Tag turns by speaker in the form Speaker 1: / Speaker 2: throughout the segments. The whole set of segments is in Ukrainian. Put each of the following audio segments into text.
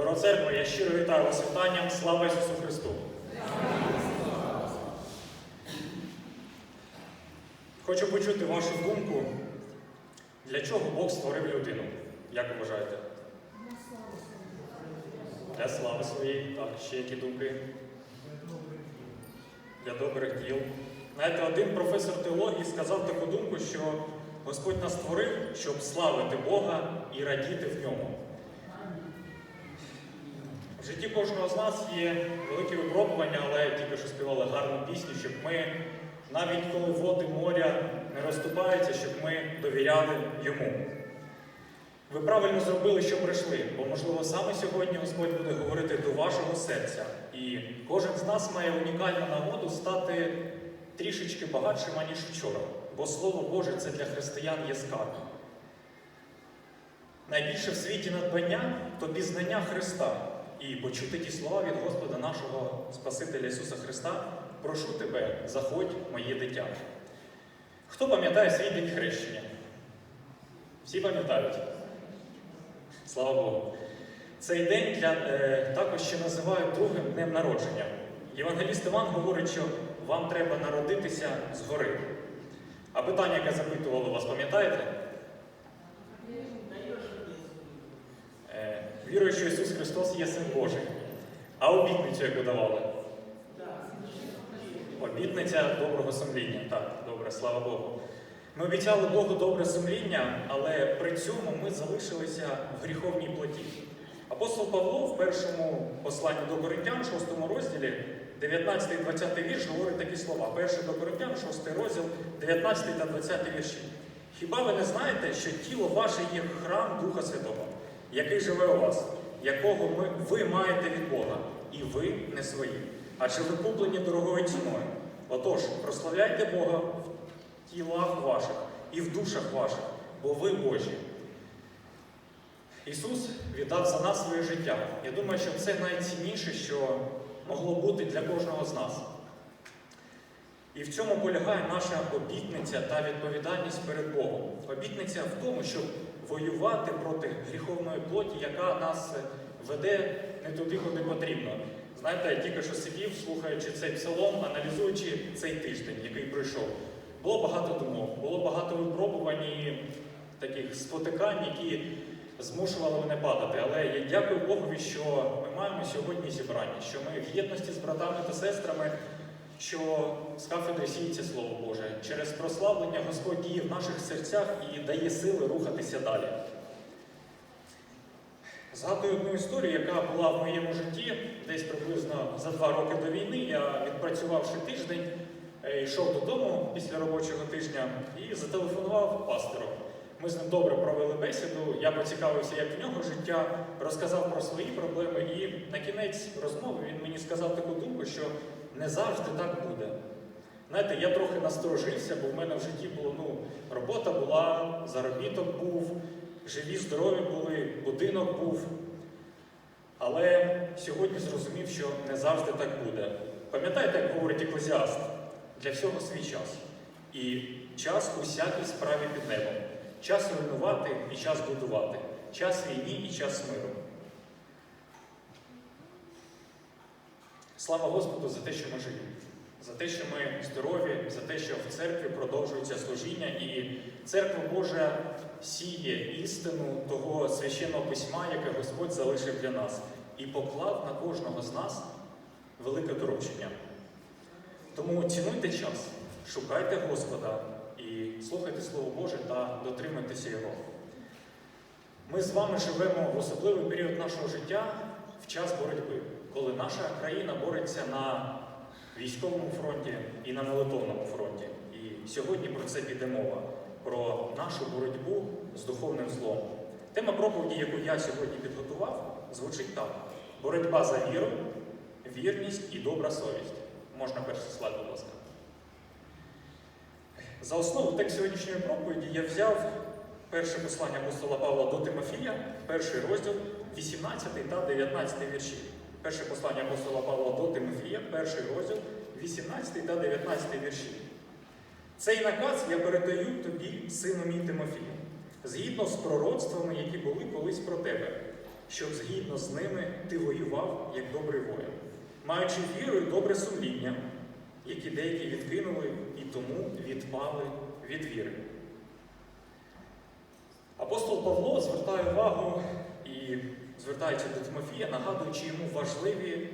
Speaker 1: Дорога церква, я щиро вітаю вас вітанням. Слава Ісусу Христу! Хочу почути вашу думку, для чого Бог створив людину? Як ви вважаєте? Для слави своєї, так, ще які думки? Для добрих діл. Знаєте, один професор теології сказав таку думку, що Господь нас створив, щоб славити Бога і радіти в ньому. В житті кожного з нас є великі випробування, але тільки що співали гарну пісню, щоб ми, навіть коли води моря не розступаються, щоб ми довіряли йому. Ви правильно зробили, що прийшли, бо, можливо, саме сьогодні Господь буде говорити до вашого серця. І кожен з нас має унікальну нагоду стати трішечки багатшим, аніж вчора. Бо Слово Боже це для християн є скарб. Найбільше в світі надбання то пізнання Христа і почути ті слова від Господа нашого Спасителя Ісуса Христа. Прошу тебе, заходь, моє дитя. Хто пам'ятає свій день хрещення? Всі пам'ятають? Слава Богу. Цей день для, е, також ще називають другим днем народження. Євангеліст Іван говорить, що вам треба народитися згори. А питання, яке запитувало вас, пам'ятаєте? Вірую, що Ісус Христос є Син Божий. А обітницю яку давали? Обітниця доброго сумління. Так, добре, слава Богу. Ми обіцяли Богу добре сумління, але при цьому ми залишилися в гріховній плоті. Апостол Павло в першому посланні до Коринтян, 6 розділі, 19 і 20 вірш говорить такі слова. Перший до Коринтян, 6 розділ, 19 та 20 вірші. Хіба ви не знаєте, що тіло ваше є храм Духа Святого, який живе у вас, якого ми, ви маєте від Бога, і ви не свої, адже ви куплені дорогою ціною. Отож, прославляйте Бога в тілах ваших і в душах ваших, бо ви Божі. Ісус віддав за нас своє життя. Я думаю, що це найцінніше, що могло бути для кожного з нас. І в цьому полягає наша обітниця та відповідальність перед Богом. Обітниця в тому, щоб воювати проти гріховної плоті, яка нас веде не туди, куди потрібно. Знаєте, я тільки що сидів, слухаючи цей псалом, аналізуючи цей тиждень, який пройшов. Було багато думок, було багато випробувань і таких спотикань, які змушували мене падати. Але я дякую Богові, що ми маємо сьогодні зібрання, що ми в єдності з братами та сестрами, що з кафедри сіється Слово Боже. Через прославлення Господь діє в наших серцях і дає сили рухатися далі. Згадую одну історію, яка була в моєму житті десь приблизно за два роки до війни. Я, відпрацювавши тиждень, е, йшов додому після робочого тижня і зателефонував пастору. Ми з ним добре провели бесіду, я поцікавився, як в нього життя, розказав про свої проблеми, і на кінець розмови він мені сказав таку думку, що не завжди так буде. Знаєте, я трохи насторожився, бо в мене в житті було ну, робота була, заробіток був, живі, здорові були, будинок був. Але сьогодні зрозумів, що не завжди так буде. Пам'ятаєте, як говорить еклезіаст? Для всього свій час. І час усякій справі під небом. Час руйнувати і час будувати. Час війні і час миру. Слава Господу за те, що ми живі, за те, що ми здорові, за те, що в церкві продовжується служіння, і церква Божа сіє істину того священного письма, яке Господь залишив для нас, і поклав на кожного з нас велике доручення. Тому цінуйте час, шукайте Господа і слухайте Слово Боже та дотримуйтеся Його. Ми з вами живемо в особливий період нашого життя в час боротьби, коли наша країна бореться на військовому фронті і на молитовному фронті. І сьогодні про це піде мова, про нашу боротьбу з духовним злом. Тема проповіді, яку я сьогодні підготував, звучить так: боротьба за віру, вірність і добра совість. Можна перший слайд, будь ласка. За основу текст сьогоднішньої проповіді я взяв перше послання апостола Павла до Тимофія, перший розділ, 18 та 19 вірші. Перше послання апостола Павла до Тимофія, перший розділ, 18 та 19 вірші. Цей наказ я передаю тобі, сину мій Тимофію, згідно з пророцтвами, які були колись про тебе, щоб згідно з ними ти воював як добрий воїн, маючи віру і добре сумління, які деякі відкинули і тому відпали від віри. Апостол Павло звертає увагу і звертається до Тимофія, нагадуючи йому важливі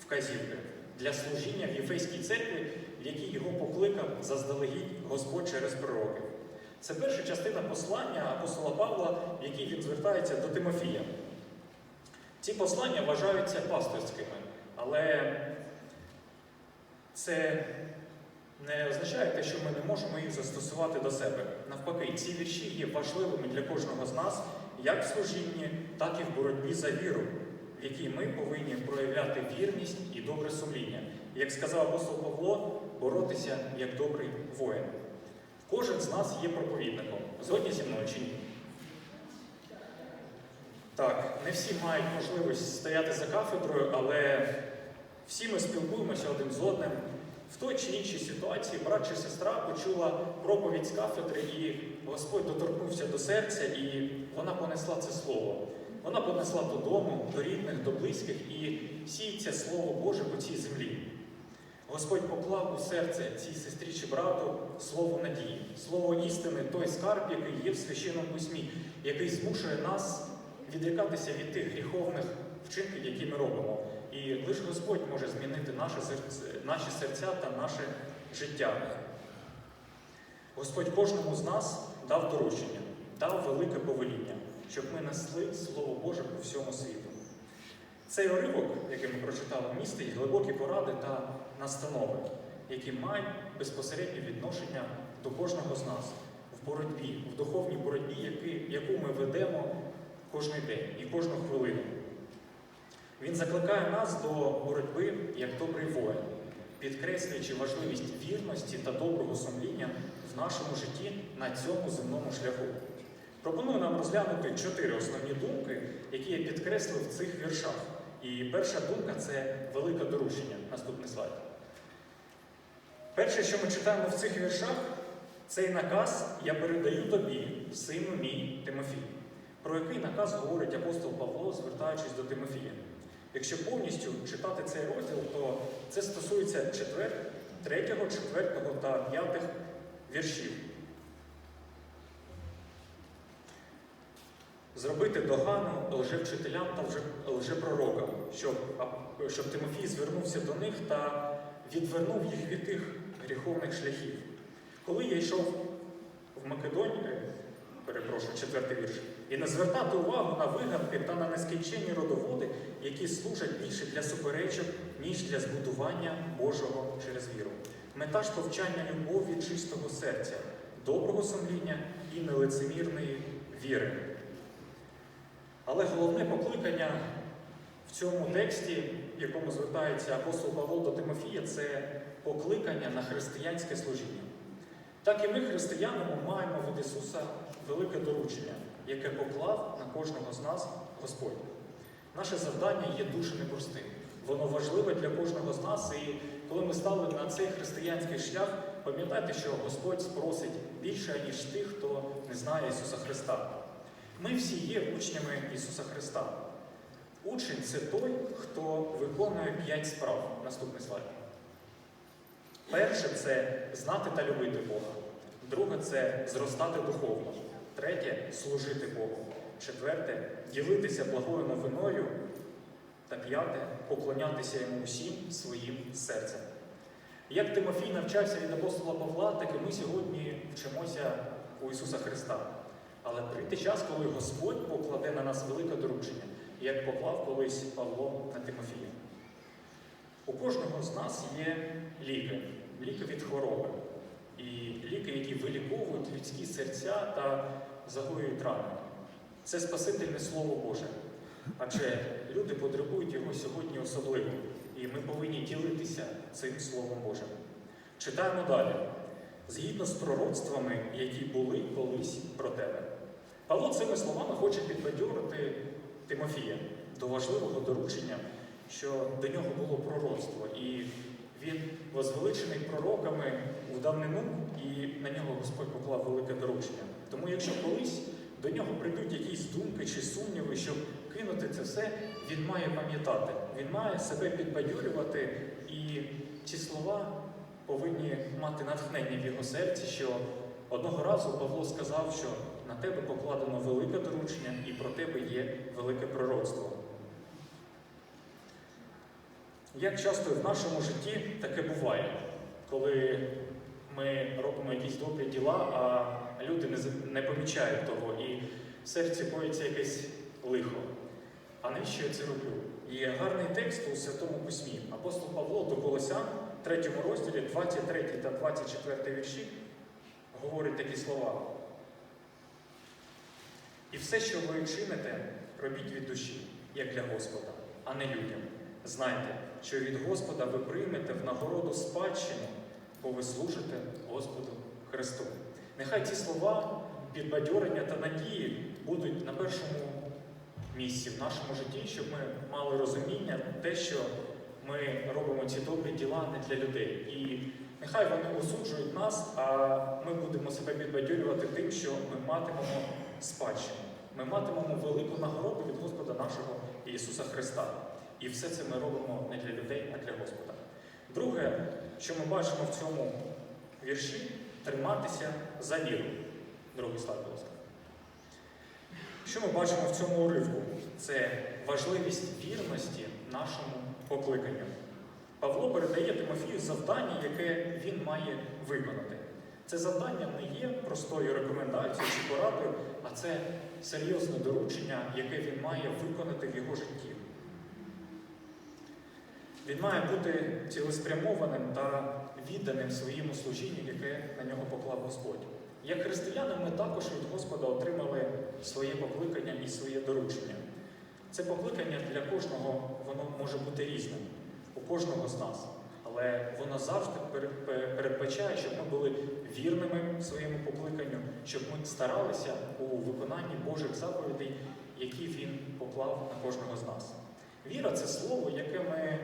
Speaker 1: вказівки для служіння в Єфейській церкві, в якій його покликав заздалегідь Господь через пророків. Це перша частина послання апостола Павла, в якій він звертається до Тимофія. Ці послання вважаються пасторськими, але це не означає те, що ми не можемо їх застосувати до себе. Навпаки, ці вірші є важливими для кожного з нас, як в служінні, так і в боротьбі за віру, в якій ми повинні проявляти вірність і добре сумління. Як сказав апостол Павло, боротися як добрий воїн. Кожен з нас є проповідником. Згодні зі мною чи ні? Так, не всі мають можливість стояти за кафедрою, але всі ми спілкуємося один з одним. В той чи іншій ситуації брат чи сестра почула проповідь з кафедри, і Господь доторкнувся до серця, і вона понесла це слово. Вона понесла додому, до рідних, до близьких, і сіється Слово Боже по цій землі. Господь поклав у серце цій сестрі чи брату слово надії, слово істини, той скарб, який є в священному письмі, який змушує нас відрікатися від тих гріховних вчинків, які ми робимо. І лише Господь може змінити наше серце, наші серця та наше життя. Господь кожному з нас дав доручення, дав велике повеління, щоб ми несли Слово Боже по всьому світу. Цей уривок, який ми прочитали, містить глибокі поради та настанови, які мають безпосереднє відношення до кожного з нас в боротьбі, в духовній боротьбі, яку ми ведемо кожен день і кожну хвилину. Він закликає нас до боротьби як добрий воїн, підкреслюючи важливість вірності та доброго сумління в нашому житті на цьому земному шляху. Пропоную нам розглянути чотири основні думки, які я підкреслив в цих віршах. І перша думка це велике доручення. Наступний слайд. Перше, що ми читаємо в цих віршах, цей наказ я передаю тобі, сину мій Тимофій. Про який наказ говорить апостол Павло, звертаючись до Тимофія. Якщо повністю читати цей розділ, то це стосується 4, 3, 4 та 5 віршів. Зробити догану лжевчителям та лже- лжепророкам, щоб, щоб Тимофій звернувся до них та відвернув їх від тих гріховних шляхів. Коли я йшов в Македонію, перепрошую, четвертий вірш, і не звертати увагу на вигадки та на нескінченні родоводи, які служать більше для суперечок, ніж для збудування Божого через віру. Мета ж повчання любові чистого серця, доброго сумління і нелицемірної віри. Але головне покликання в цьому тексті, в якому звертається апостол Павло до Тимофія, це покликання на християнське служіння. Так і ми, християнами, маємо від Ісуса велике доручення, яке поклав на кожного з нас Господь. Наше завдання є дуже непростим. Воно важливе для кожного з нас. І коли ми стали на цей християнський шлях, пам'ятайте, що Господь спросить більше, ніж тих, хто не знає Ісуса Христа. Ми всі є учнями Ісуса Христа. Учень це той, хто виконує п'ять справ. Наступний слайд. Перше це знати та любити Бога. Друге це зростати духовно. Третє служити Богу. Четверте ділитися благою новиною. Та п'яте поклонятися йому усім своїм серцем. Як Тимофій навчався від апостола Павла, так і ми сьогодні вчимося у Ісуса Христа. Але прийде час, коли Господь покладе на нас велике доручення, як поклав колись Павло на Тимофія. У кожного з нас є ліки, ліки від хвороби. І ліки, які виліковують людські серця та загоюють рани. Це Спасительне Слово Боже. Адже люди потребують його сьогодні особливо, і ми повинні ділитися цим Словом Божим. Читаємо далі. Згідно з пророцтвами, які були колись про тебе. Павло цими словами хоче підбадьорити Тимофія до важливого доручення, що до нього було пророцтво, і він возвеличений пророками у давнину, і на нього Господь поклав велике доручення. Тому якщо колись до нього прийдуть якісь думки чи сумніви, щоб кинути це все, він має пам'ятати, він має себе підбадьорювати, і ці слова повинні мати натхнення в його серці, що одного разу Павло сказав, що на тебе покладено велике доручення і про тебе є велике пророцтво. Як часто в нашому житті таке буває, коли ми робимо якісь добрі діла, а люди не, помічають того, і в серці коїться якесь лихо. А навіщо я це роблю? Є гарний текст у Святому Письмі. Апостол Павло до Колосян, 3 розділі, 23 та 24 вірші, говорить такі слова. І все, що ви чините, робіть від душі, як для Господа, а не людям. Знайте, що від Господа ви приймете в нагороду спадщину, бо ви служите Господу Христу. Нехай ці слова підбадьорення та надії будуть на першому місці в нашому житті, щоб ми мали розуміння, те, що ми робимо ці добрі діла не для людей. І нехай вони осуджують нас, а ми будемо себе підбадьорювати тим, що ми матимемо спадщину. Ми матимемо велику нагороду від Господа нашого Ісуса Христа. І все це ми робимо не для людей, а для Господа. Друге, що ми бачимо в цьому вірші, триматися за віру. Другий слайд, будь ласка. Що ми бачимо в цьому уривку? Це важливість вірності нашому покликанню. Павло передає Тимофію завдання, яке він має виконати. Це завдання не є простою рекомендацією чи порадою, а це серйозне доручення, яке він має виконати в його житті. Він має бути цілеспрямованим та відданим своєму служінню, яке на нього поклав Господь. Як християни, ми також від Господа отримали своє покликання і своє доручення. Це покликання для кожного воно може бути різним, у кожного з нас. Але воно завжди передбачає, щоб ми були вірними своєму покликанню, щоб ми старалися у виконанні Божих заповідей, які він поклав на кожного з нас. Віра це слово, яке ми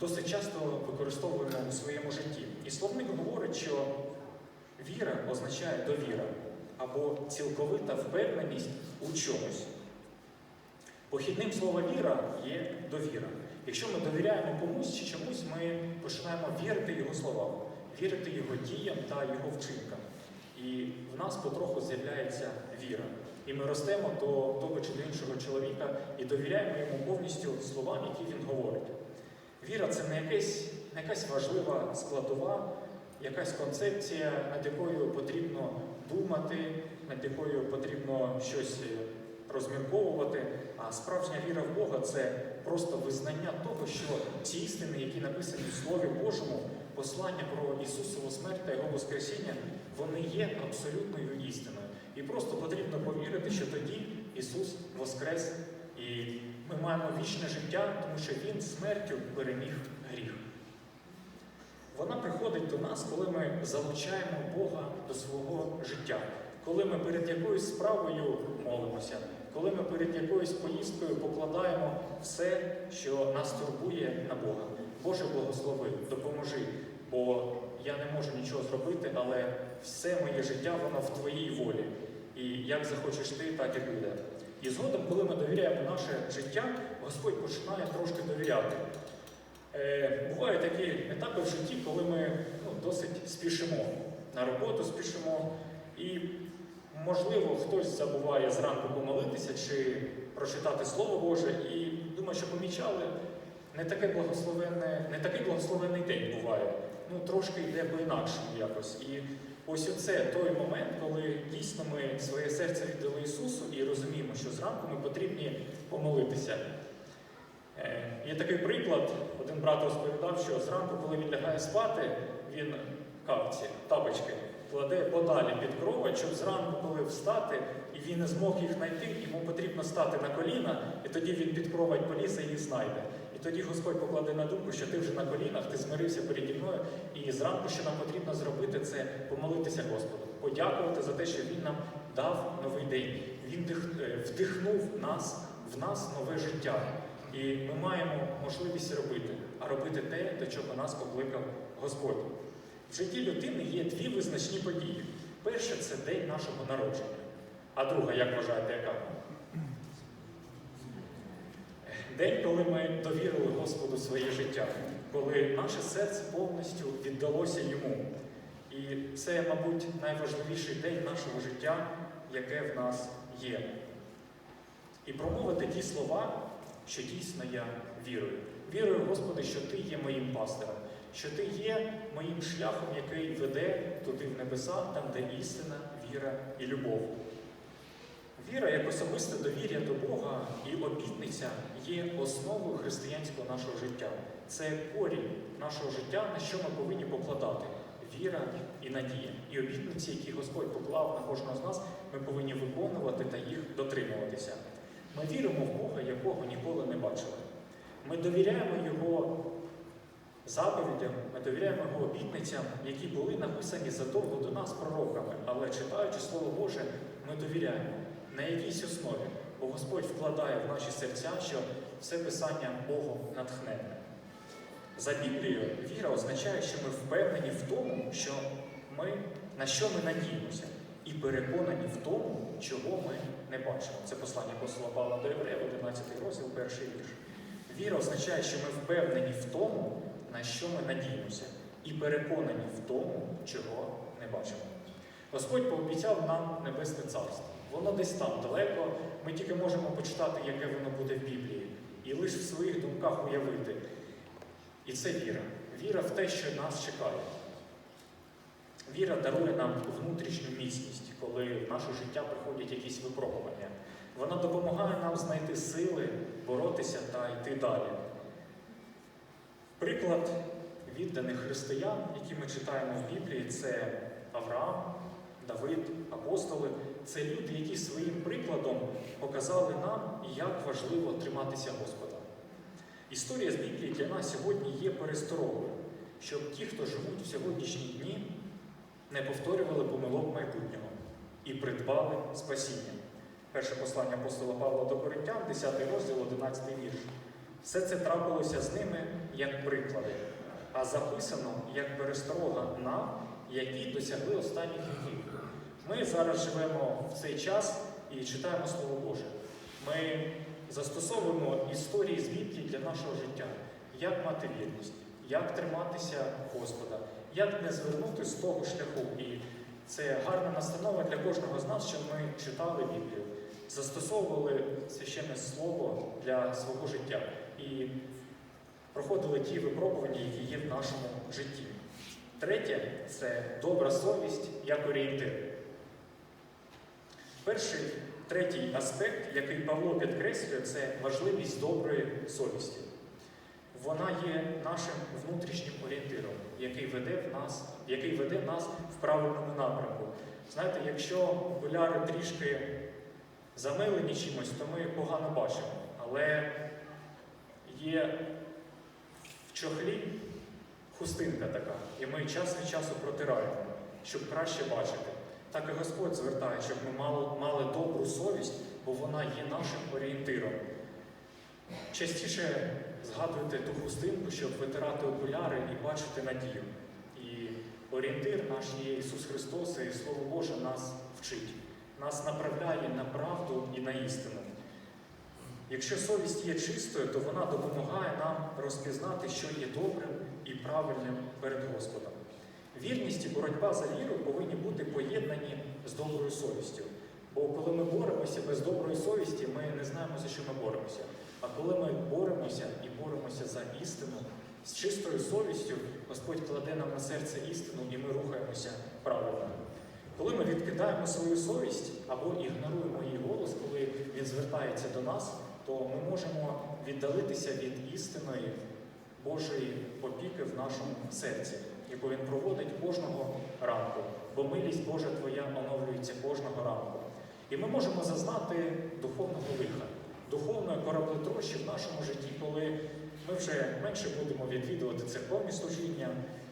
Speaker 1: досить часто використовуємо у своєму житті. І словник говорить, що віра означає довіра або цілковита впевненість у чомусь. Похідним слова віра є довіра. Якщо ми довіряємо комусь чи чомусь, ми починаємо вірити його словам, вірити його діям та його вчинкам. І в нас потроху з'являється віра. І ми ростемо до того чи до іншого чоловіка і довіряємо йому повністю словам, які він говорить. Віра це не, якесь, не якась важлива складова, якась концепція, над якою потрібно думати, над якою потрібно щось е, розмірковувати. А справжня віра в Бога це просто визнання того, що ці істини, які написані в Слові Божому, послання про Ісусову смерть та Його Воскресіння, вони є абсолютною істиною. І просто потрібно повірити, що тоді Ісус воскрес, і ми маємо вічне життя, тому що Він смертю переміг. Вона приходить до нас, коли ми залучаємо Бога до свого життя, коли ми перед якоюсь справою молимося, коли ми перед якоюсь поїздкою покладаємо все, що нас турбує на Бога. Боже, благослови, допоможи, бо я не можу нічого зробити, але все моє життя воно в Твоїй волі. І як захочеш ти, так і буде. І згодом, коли ми довіряємо наше життя, Господь починає трошки довіряти. Е, бувають такі етапи в житті, коли ми ну, досить спішимо на роботу, спішимо, і, можливо, хтось забуває зранку помолитися чи прочитати Слово Боже, і думаю, що помічали, не таке благословенне, не такий благословенний день буває. Ну, трошки йде по-інакшому якось. І ось оце той момент, коли дійсно ми своє серце віддали Ісусу і розуміємо, що зранку ми потрібні помолитися. Е, Є такий приклад, один брат розповідав, що зранку, коли він лягає спати, він капці, тапочки кладе подалі під кровать, щоб зранку, коли встати, і він не змог їх знайти, йому потрібно стати на коліна, і тоді він під кровать полізе і їх знайде. І тоді Господь покладе на думку, що ти вже на колінах, ти змирився переді мною, і зранку, що нам потрібно зробити, це помолитися Господу, подякувати за те, що Він нам дав новий день. Він е, вдихнув нас, в нас нове життя. І ми маємо можливість робити, а робити те, до чого нас покликав Господь. В житті людини є дві визначні події. Перше це день нашого народження. А друга, як вважаєте, яка? День, коли ми довірили Господу своє життя, коли наше серце повністю віддалося йому. І це, мабуть, найважливіший день нашого життя, яке в нас є. І промовити ті слова, що дійсно я вірую. Вірую, Господи, що Ти є моїм пастирем, що Ти є моїм шляхом, який веде туди в небеса, там, де істина, віра і любов. Віра як особисте довір'я до Бога і обітниця є основою християнського нашого життя. Це корінь нашого життя, на що ми повинні покладати віра і надія. І обітниці, які Господь поклав на кожного з нас, ми повинні виконувати та їх дотримуватися. Ми віримо в Бога, якого ніколи не бачили. Ми довіряємо Його заповідям, ми довіряємо Його обітницям, які були написані задовго до нас пророками. Але читаючи Слово Боже, ми довіряємо на якійсь основі, бо Господь вкладає в наші серця, що все писання Богом натхненне. За Біблією віра означає, що ми впевнені в тому, що ми, на що ми надіємося, і переконані в тому, чого ми не бачимо. Це послання апостола Павла до Євреїв, 11 розділ, перший вірш. Віра означає, що ми впевнені в тому, на що ми надіємося, і переконані в тому, чого не бачимо. Господь пообіцяв нам Небесне Царство. Воно десь там далеко, ми тільки можемо почитати, яке воно буде в Біблії, і лише в своїх думках уявити. І це віра. Віра в те, що нас чекає. Віра дарує нам внутрішню міцність, коли в наше життя приходять якісь випробування. Вона допомагає нам знайти сили, боротися та йти далі. Приклад відданих християн, які ми читаємо в Біблії, це Авраам, Давид, апостоли. Це люди, які своїм прикладом показали нам, як важливо триматися Господа. Історія з Біблії для нас сьогодні є пересторогою, щоб ті, хто живуть в сьогоднішні дні, не повторювали помилок майбутнього і придбали спасіння. Перше послання апостола Павла до Коринтян, 10 розділ, 11 вірш. Все це трапилося з ними як приклади, а записано як пересторога нам, які досягли останніх віків. Ми зараз живемо в цей час і читаємо Слово Боже. Ми застосовуємо історії з Біблії для нашого життя, як мати вірність, як триматися Господа, як не звернути з того шляху. І це гарна настанова для кожного з нас, щоб ми читали Біблію, застосовували священне слово для свого життя і проходили ті випробування, які є в нашому житті. Третє це добра совість як орієнтир. Перший, третій аспект, який Павло підкреслює, це важливість доброї совісті. Вона є нашим внутрішнім орієнтиром, який веде, в нас, який веде нас в правильному напрямку. Знаєте, якщо окуляри трішки замилені чимось, то ми погано бачимо. Але є в чохлі хустинка така, і ми час від часу протираємо, щоб краще бачити. Так і Господь звертає, щоб ми мали, мали добру совість, бо вона є нашим орієнтиром. Частіше згадуйте ту хустинку, щоб витирати окуляри і бачити надію. І орієнтир наш є Ісус Христос, і Слово Боже нас вчить, нас направляє на правду і на істину. Якщо совість є чистою, то вона допомагає нам розпізнати, що є добрим і правильним перед Господом. Вірність і боротьба за віру повинні бути поєднані з доброю совістю. Бо коли ми боремося без доброї совісті, ми не знаємо, за що ми боремося. А коли ми боремося і боремося за істину, з чистою совістю Господь кладе нам на серце істину, і ми рухаємося правильно. Коли ми відкидаємо свою совість або ігноруємо її голос, коли він звертається до нас, то ми можемо віддалитися від істинної Божої опіки в нашому серці, яку він проводить кожного ранку, бо милість Божа Твоя оновлюється кожного ранку. І ми можемо зазнати духовного лиха, духовної кораблетрощі в нашому житті, коли ми вже менше будемо відвідувати церковні служіння,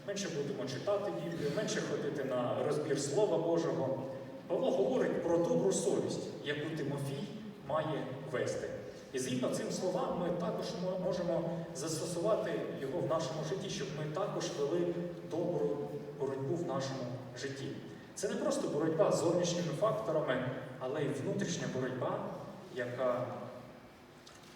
Speaker 1: менше будемо читати Біблію, менше ходити на розбір Слова Божого. Павло говорить про добру совість, яку Тимофій має вести. І згідно цим словам, ми також можемо застосувати його в нашому житті, щоб ми також вели добру боротьбу в нашому житті. Це не просто боротьба з зовнішніми факторами, але й внутрішня боротьба, яка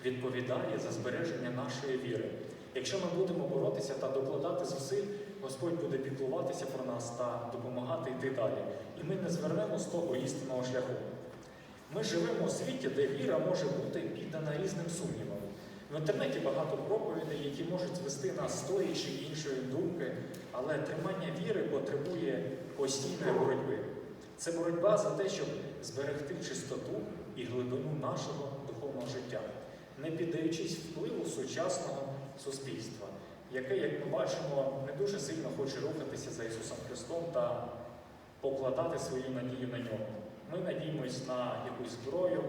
Speaker 1: відповідає за збереження нашої віри. Якщо ми будемо боротися та докладати зусиль, Господь буде піклуватися про нас та допомагати йти далі. І ми не звернемо з того істинного шляху. Ми живемо у світі, де віра може бути піддана різним сумнівам. В інтернеті багато проповідей, які можуть звести нас з тої чи іншої думки, але тримання віри потребує постійної боротьби. Це боротьба за те, щоб зберегти чистоту і глибину нашого духовного життя, не піддаючись впливу сучасного суспільства, яке, як ми бачимо, не дуже сильно хоче рухатися за Ісусом Христом та покладати свою надію на нього. Ми надіємось на якусь зброю,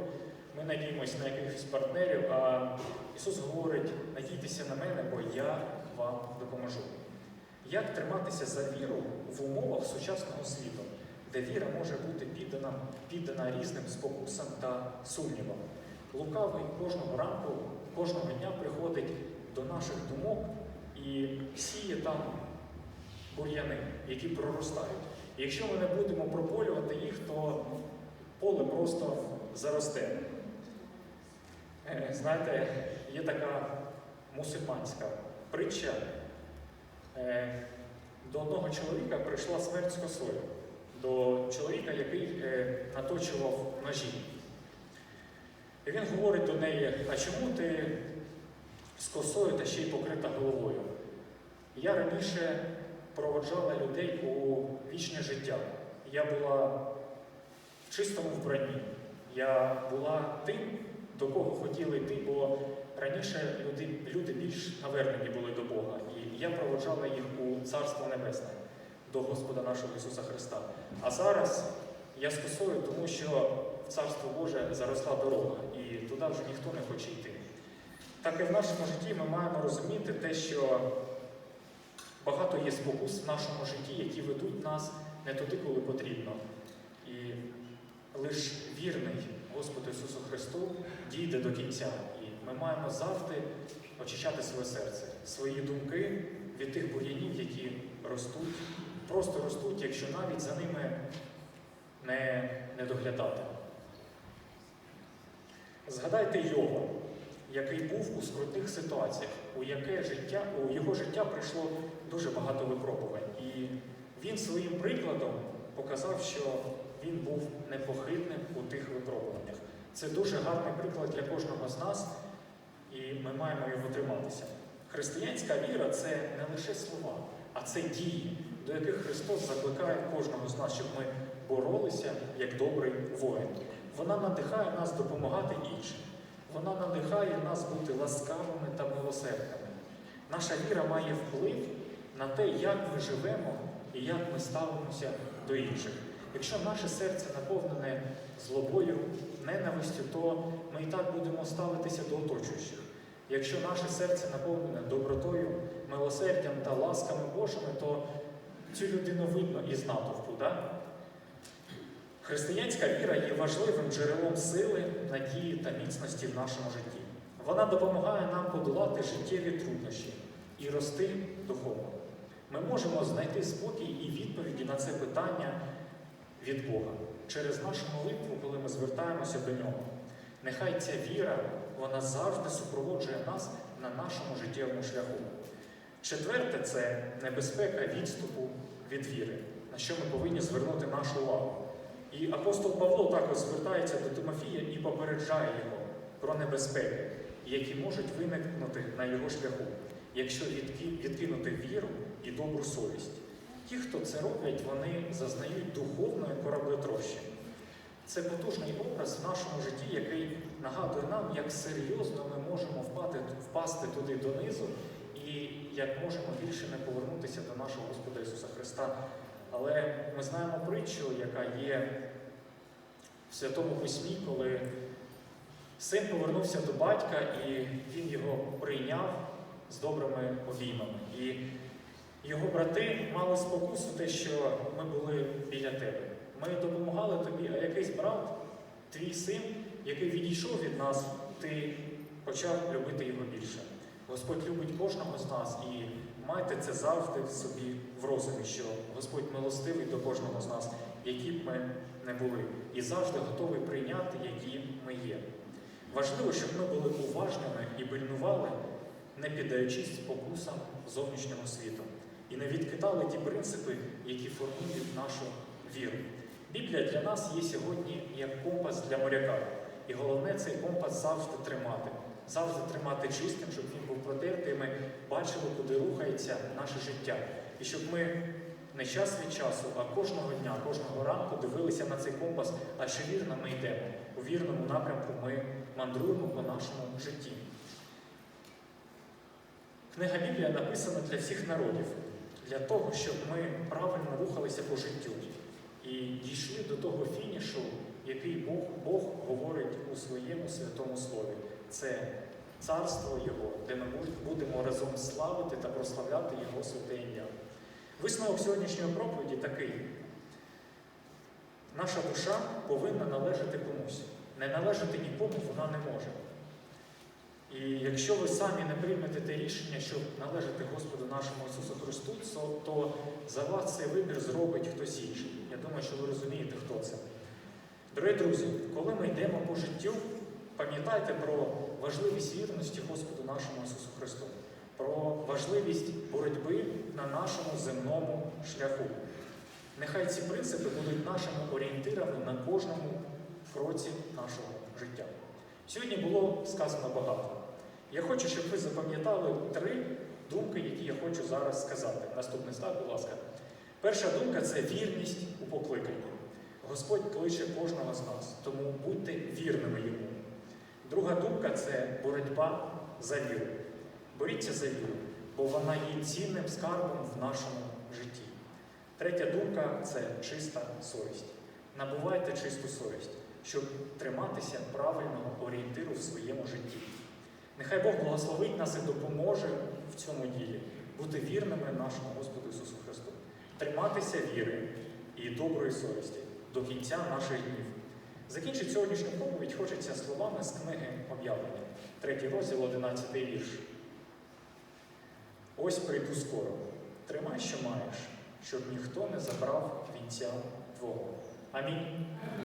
Speaker 1: ми надіємось на якихось партнерів, а Ісус говорить: надійтеся на мене, бо я вам допоможу. Як триматися за віру в умовах сучасного світу, де віра може бути піддана, піддана різним спокусам та сумнівам? Лукавий кожного ранку, кожного дня приходить до наших думок і сіє там бур'яни, які проростають. І якщо ми не будемо прополювати їх, то поле просто заросте. Е, Знаєте, є така мусульманська притча. Е, До одного чоловіка прийшла смерть з косою, до чоловіка, який е, наточував ножі. І він говорить до неї, а чому ти з косою та ще й покрита головою? Я раніше проводжала людей у вічне життя. Я була в чистому вбранні. Я була тим, до кого хотіли йти, бо раніше люди, люди більш навернені були до Бога. І я проводжала їх у Царство Небесне, до Господа нашого Ісуса Христа. А зараз я з тому що Царство Боже заросла дорога, і туди вже ніхто не хоче йти. Так і в нашому житті ми маємо розуміти те, що багато є спокус в нашому житті, які ведуть нас не туди, коли потрібно. І лише вірний Господу Ісусу Христу дійде до кінця. І ми маємо завжди очищати своє серце, свої думки від тих бур'янів, які ростуть, просто ростуть, якщо навіть за ними не, не доглядати. Згадайте Йова, який був у скрутних ситуаціях, у яке життя, у його життя прийшло дуже багато випробувань. І він своїм прикладом показав, що він був непохитним у тих випробуваннях. Це дуже гарний приклад для кожного з нас, і ми маємо його триматися. Християнська віра це не лише слова, а це дії, до яких Христос закликає кожного з нас, щоб ми боролися як добрий воїн. Вона надихає нас допомагати іншим. Вона надихає нас бути ласкавими та милосердними. Наша віра має вплив на те, як ми живемо і як ми ставимося до інших. Якщо наше серце наповнене злобою, ненавистю, то ми і так будемо ставитися до оточуючих. Якщо наше серце наповнене добротою, милосердям та ласками Божими, то цю людину видно із натовпу. Да? Християнська віра є важливим джерелом сили, надії та міцності в нашому житті. Вона допомагає нам подолати життєві труднощі і рости духовно. Ми можемо знайти спокій і відповіді на це питання від Бога через нашу молитву, коли ми звертаємося до нього. Нехай ця віра вона завжди супроводжує нас на нашому життєвому шляху. Четверте це небезпека відступу від віри, на що ми повинні звернути нашу увагу. І апостол Павло також звертається до Тимофія і попереджає його про небезпеки, які можуть виникнути на його шляху, якщо відкинути віру і добру совість. Ті, хто це роблять, вони зазнають духовної кораблетрощі. Це потужний образ в нашому житті, який нагадує нам, як серйозно ми можемо впати, впасти туди донизу, і як можемо більше не повернутися до нашого Господа Ісуса Христа. Але ми знаємо притчу, яка є в Святому Письмі, коли син повернувся до батька і він його прийняв з добрими обіймами. І його брати мали спокусу те, що ми були біля тебе. Ми допомагали тобі, а якийсь брат, твій син, який відійшов від нас, ти почав любити його більше. Господь любить кожного з нас і майте це завжди в собі в розумі, що Господь милостивий до кожного з нас, які б ми не були, і завжди готовий прийняти, які ми є. Важливо, щоб ми були уважними і пильнували, не піддаючись спокусам зовнішнього світу, і не відкидали ті принципи, які формують нашу віру. Біблія для нас є сьогодні як компас для моряка. І головне цей компас завжди тримати, завжди тримати чистим, щоб він був протертий, і ми бачили, куди рухається наше життя. І щоб ми не час від часу, а кожного дня, кожного ранку дивилися на цей компас, а чи вірно ми йдемо. У вірному напрямку ми мандруємо по нашому житті. Книга Біблія написана для всіх народів, для того, щоб ми правильно рухалися по життю і дійшли до того фінішу, який Бог, Бог говорить у своєму святому слові. Це царство Його, де ми будемо разом славити та прославляти Його святе ім'я. Висновок сьогоднішньої проповіді такий. Наша душа повинна належати комусь. Не належати нікому вона не може. І якщо ви самі не приймете те рішення, щоб належати Господу нашому Ісусу Христу, то, за вас цей вибір зробить хтось інший. Я думаю, що ви розумієте, хто це. Дорогі друзі, коли ми йдемо по життю, пам'ятайте про важливість вірності Господу нашому Ісусу Христу, про важливість боротьби на нашому земному шляху. Нехай ці принципи будуть нашими орієнтирами на кожному кроці нашого життя. Сьогодні було сказано багато. Я хочу, щоб ви запам'ятали три думки, які я хочу зараз сказати. Наступний став, будь ласка. Перша думка це вірність у покликанні. Господь кличе кожного з нас, тому будьте вірними йому. Друга думка це боротьба за віру. Боріться за віру, бо вона є цінним скарбом в нашому житті. Третя думка це чиста совість. Набувайте чисту совість, щоб триматися правильного орієнтиру в своєму житті. Нехай Бог благословить нас і допоможе в цьому ділі бути вірними нашому Господу Ісусу Христу, триматися віри і доброї совісті до кінця наших днів. Закінчити сьогоднішню проповідь хочеться словами з книги об'явлення, третій розділ, 11 вірш. Ось прийду скоро. Тримай, що маєш, щоб ніхто не забрав вінця Твого. Амінь.